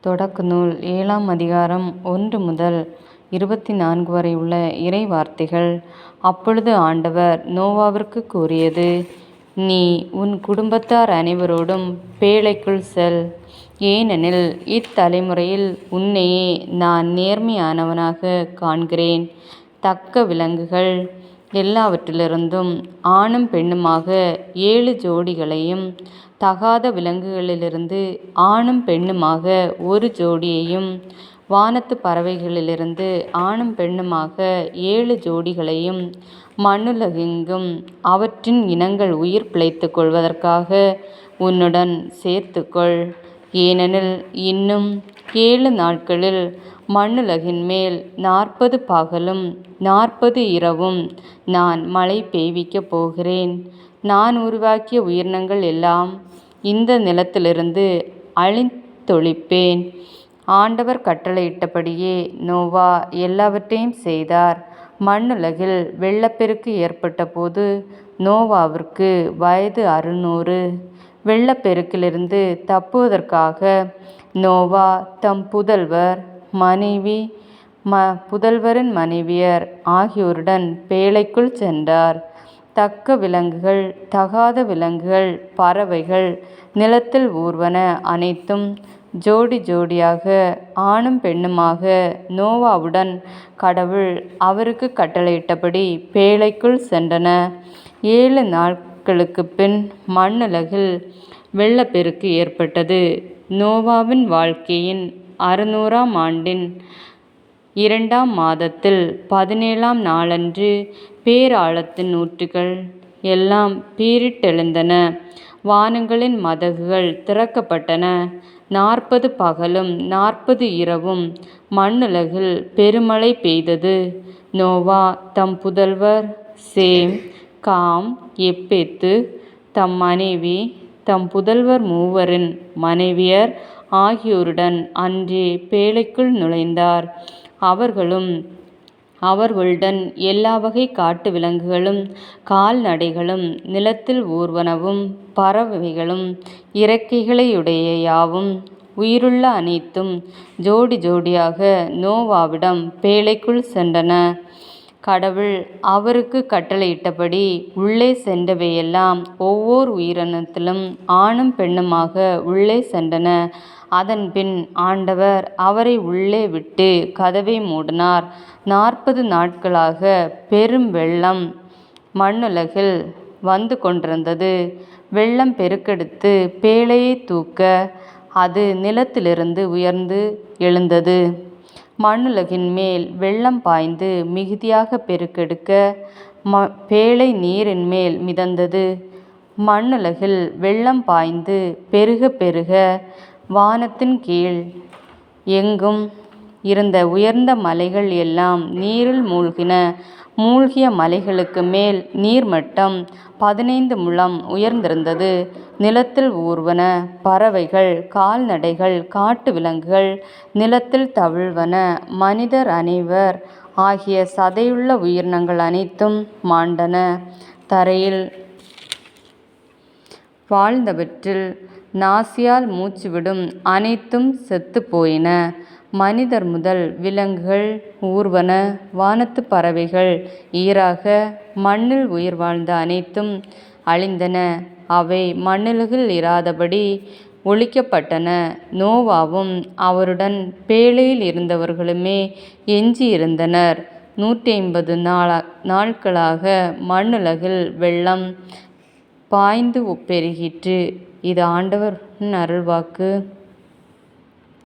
தொடக்க நூல் ஏழாம் அதிகாரம் ஒன்று முதல் இருபத்தி நான்கு வரை உள்ள இறை வார்த்தைகள். அப்பொழுது ஆண்டவர் நோவாவிற்கு கூறியது நீ உன் குடும்பத்தார் அனைவரோடும் பேழைக்குள் செல். ஏனெனில் இத்தலைமுறையில் உன்னையே நான் நேர்மையானவனாக காண்கிறேன். தக்க விலங்குகள் எல்லாவற்றிலிருந்தும் ஆணும் பெண்ணுமாக ஏழு ஜோடிகளையும் தகாத விலங்குகளிலிருந்து ஆணும் பெண்ணுமாக ஒரு ஜோடியையும் வானத்து பறவைகளிலிருந்து ஆணும் பெண்ணுமாக ஏழு ஜோடிகளையும் மண்ணுலகெங்கும் அவற்றின் இனங்கள் உயிர் பிழைத்துக் கொள்வதற்காக உன்னுடன் சேர்த்துக்கொள். ஏனெனில் இன்னும் ஏழு நாட்களில் மண்ணுலகின் மேல் நாற்பது பகலும் நாற்பது இரவும் நான் மழை பெய்விக்கப் போகிறேன். நான் உருவாக்கிய உயிரினங்கள் எல்லாம் இந்த நிலத்திலிருந்து அழிந்தொழிப்பேன். ஆண்டவர் கட்டளையிட்டபடியே நோவா எல்லாவற்றையும் செய்தார். மண்ணுலகில் வெள்ளப்பெருக்கு ஏற்பட்டபோது நோவாவிற்கு வயது அறுநூறு. வெள்ளப்பெருக்கிலிருந்து தப்புவதற்காக நோவா தம் புதல்வர் மனைவி ம புதல்வரின் மனைவியர் ஆகியோருடன் பேழைக்குள் சென்றார். தக்க விலங்குகள் தகாத விலங்குகள் பறவைகள் நிலத்தில் ஊர்வன அனைத்தும் ஜோடி ஜோடியாக ஆணும் பெண்ணுமாக நோவாவுடன் கடவுள் அவருக்கு கட்டளையிட்டபடி பேழைக்குள் சென்றன. ஏழு நாள் நாட்களுக்கு பின் மண்ணுலகில் வெள்ளப்பெருக்கு ஏற்பட்டது. நோவாவின் வாழ்க்கையின் அறுநூறாம் ஆண்டின் இரண்டாம் மாதத்தில் பதினேழாம் நாளன்று பேராழத்தின் ஊற்றுகள் எல்லாம் பீரிட்டெழுந்தன வானங்களின் மதகுகள் திறக்கப்பட்டன. நாற்பது பகலும் நாற்பது இரவும் மண்ணுலகில் பெருமழை பெய்தது. நோவா தம் புதல்வர் சேம் காம் எப்பேத்து? தம் மனைவி தம் புதல்வர் மூவரின் மனைவியர் ஆகியோருடன் அன்றே பேழைக்குள் நுழைந்தார். அவர்களும் அவர்களுடன் எல்லா வகை காட்டு விலங்குகளும் கால்நடைகளும் நிலத்தில் ஊர்வனவும் பறவைகளும் இறக்கைகளையுடைய யாவும் உயிருள்ள அனைத்தும் ஜோடி ஜோடியாக நோவாவிடம் பேழைக்குள் சென்றன. கடவுள் அவருக்கு கட்டளையிட்டபடி உள்ளே சென்றவையெல்லாம் ஒவ்வோர் உயிரினத்திலும் ஆணும் பெண்ணுமாக உள்ளே சென்றன. அதன்பின் ஆண்டவர் அவரை உள்ளே விட்டு கதவை மூடினார். நாற்பது நாட்களாக பெரும் வெள்ளம் மண்ணுலகில் வந்து கொண்டிருந்தது. வெள்ளம் பெருக்கெடுத்து பேழையை தூக்க அது நிலத்திலிருந்து உயர்ந்து எழுந்தது. மண்ணுலகின் மேல் வெள்ளம் பாய்ந்து மிகுதியாக பெருக்கெடுக்க ம பேழை நீரின்மேல் மிதந்தது. மண்ணுலகில் வெள்ளம் பாய்ந்து பெருக பெருக வானத்தின் கீழ் எங்கும் இருந்த உயர்ந்த மலைகள் எல்லாம் நீரில் மூழ்கின. மூழ்கிய மலைகளுக்கு மேல் நீர்மட்டம் பதினைந்து முழம் உயர்ந்திருந்தது. நிலத்தில் ஊர்வன பறவைகள் கால்நடைகள் காட்டு விலங்குகள் நிலத்தில் தவழ்வன மனிதர் அனைவர் ஆகிய சதையுள்ள உயிரினங்கள் அனைத்தும் மாண்டன. தரையில் வாழ்ந்தவற்றில் நாசியால் மூச்சுவிடும் அனைத்தும் செத்துப் போயின மனிதர் முதல் விலங்குகள் ஊர்வன வானத்துப் பறவைகள் ஈறாக மண்ணில் உயிர் வாழ்ந்த அனைத்தும் அழிந்தன. அவை மண்ணுலகில் இராதபடி ஒழிக்கப்பட்டன. நோவாவும் அவருடன் பேழையில் இருந்தவர்களுமே எஞ்சியிருந்தனர். நூற்றைம்பது நாள்களாக மண்ணுலகில் வெள்ளம் பாய்ந்து பெருகிற்று. இது ஆண்டவரின் அருள்வாக்கு.